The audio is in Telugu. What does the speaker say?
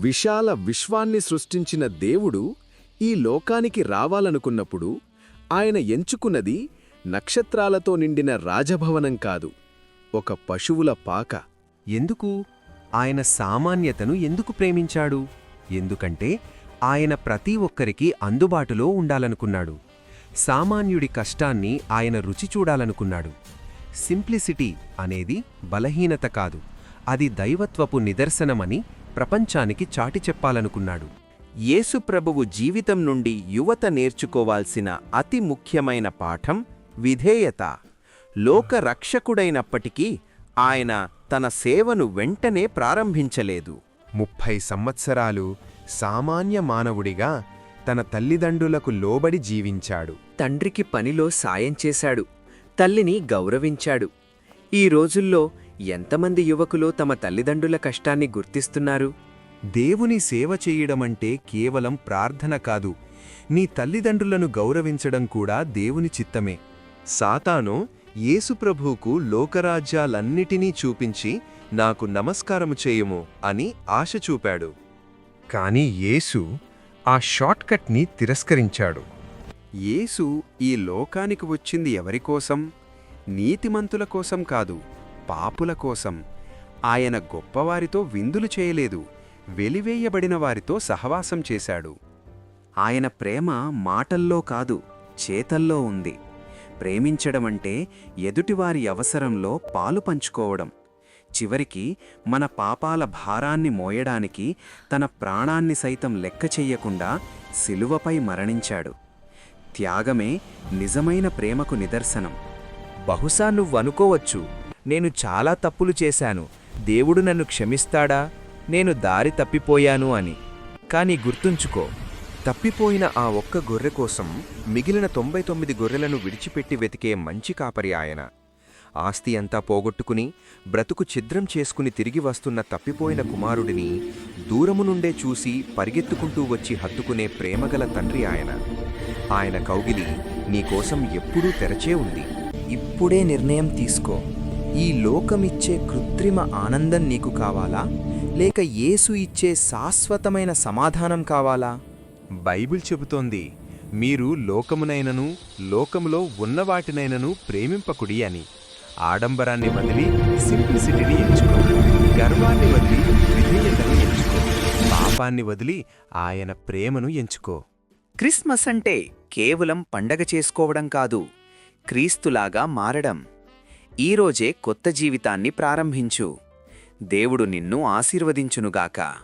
విశాల విశ్వాన్ని సృష్టించిన దేవుడు ఈ లోకానికి రావాలనుకున్నప్పుడు ఆయన ఎంచుకున్నది నక్షత్రాలతో నిండిన రాజభవనం కాదు ఒక పశువుల పాక. ఎందుకు? ఆయన సామాన్యతను ఎందుకు ప్రేమించాడు? ఎందుకంటే ఆయన ప్రతి ఒక్కరికి అందుబాటులో ఉండాలనుకున్నాడు. సామాన్యుడి కష్టాన్ని ఆయన రుచి చూడాలనుకున్నాడు. సింప్లిసిటీ అనేది బలహీనత కాదు అది దైవత్వపు నిదర్శనమని ప్రపంచానికి చాటి చెప్పాలనుకున్నాడు. యేసుప్రభువు జీవితం నుండి యువత నేర్చుకోవాల్సిన అతి ముఖ్యమైన పాఠం విధేయత. లోక రక్షకుడైనప్పటికీ ఆయన తన సేవను వెంటనే ప్రారంభించలేదు. ముప్పై సంవత్సరాలు సామాన్య మానవుడిగా తన తల్లిదండ్రులకు లోబడి జీవించాడు. తండ్రికి పనిలో సాయం చేశాడు. తల్లిని గౌరవించాడు. ఈ రోజుల్లో ఎంతమంది యువకులు తమ తల్లిదండ్రుల కష్టాన్ని గుర్తిస్తున్నారు? దేవుని సేవ చేయడమంటే కేవలం ప్రార్థన కాదు. నీ తల్లిదండ్రులను గౌరవించడం కూడా దేవుని చిత్తమే. సాతాను యేసుప్రభువుకు లోకరాజ్యాలన్నిటినీ చూపించి నాకు నమస్కారము చేయుము అని ఆశ చూపాడు. కాని యేసు ఆ షార్ట్కట్ని తిరస్కరించాడు. యేసు ఈ లోకానికి వచ్చింది ఎవరికోసం నీతిమంతుల కోసం కాదు. పాపుల కోసం. ఆయన గొప్పవారితో విందులు చేయలేదు. వెలివేయబడిన వారితో సహవాసం చేశాడు. ఆయన ప్రేమ మాటల్లో కాదు చేతల్లో ఉంది. ప్రేమించడమంటే ఎదుటివారి అవసరంలో పాలు పంచుకోవడం. చివరికి మన పాపాల భారాన్ని మోయడానికి తన ప్రాణాన్ని సైతం లెక్క చెయ్యకుండా శిలువపై మరణించాడు. త్యాగమే నిజమైన ప్రేమకు నిదర్శనం. బహుశా నువ్వనుకోవచ్చు నేను చాలా తప్పులు చేశాను. దేవుడు నన్ను క్షమిస్తాడా? నేను దారి తప్పిపోయాను అని. కాని గుర్తుంచుకో తప్పిపోయిన ఆ ఒక్క గొర్రె కోసం మిగిలిన తొంభై తొమ్మిది గొర్రెలను విడిచిపెట్టి వెతికే మంచి కాపరి ఆయన. ఆస్తి అంతా పోగొట్టుకుని బ్రతుకు ఛిద్రం చేసుకుని తిరిగి వస్తున్న తప్పిపోయిన కుమారుడిని దూరము నుండే చూసి పరిగెత్తుకుంటూ వచ్చి హత్తుకునే ప్రేమగల తండ్రి ఆయన. ఆయన కౌగిలి నీకోసం ఎప్పుడూ తెరచే ఉంది. ఇప్పుడే నిర్ణయం తీసుకో. ఈ లోకమిచ్చే కృత్రిమ ఆనందం నీకు కావాలా? లేక యేసు ఇచ్చే శాశ్వతమైన సమాధానం కావాలా? బైబిల్ చెబుతోంది మీరు లోకమునైనను లోకములో ఉన్నవాటినైనను ప్రేమింపకుడి అని. ఆడంబరాన్ని వదిలి సింప్లిసిటీని ఎంచుకో. గర్వాన్ని వదిలి విధేయతను ఎంచుకో. పాపాన్ని వదిలి ఆయన ప్రేమను ఎంచుకో. క్రిస్మస్ అంటే కేవలం పండగ చేసుకోవడం కాదు క్రీస్తులాగా మారడం. ఈరోజే కొత్త జీవితాన్ని ప్రారంభించు. దేవుడు నిన్ను ఆశీర్వదించునుగాక.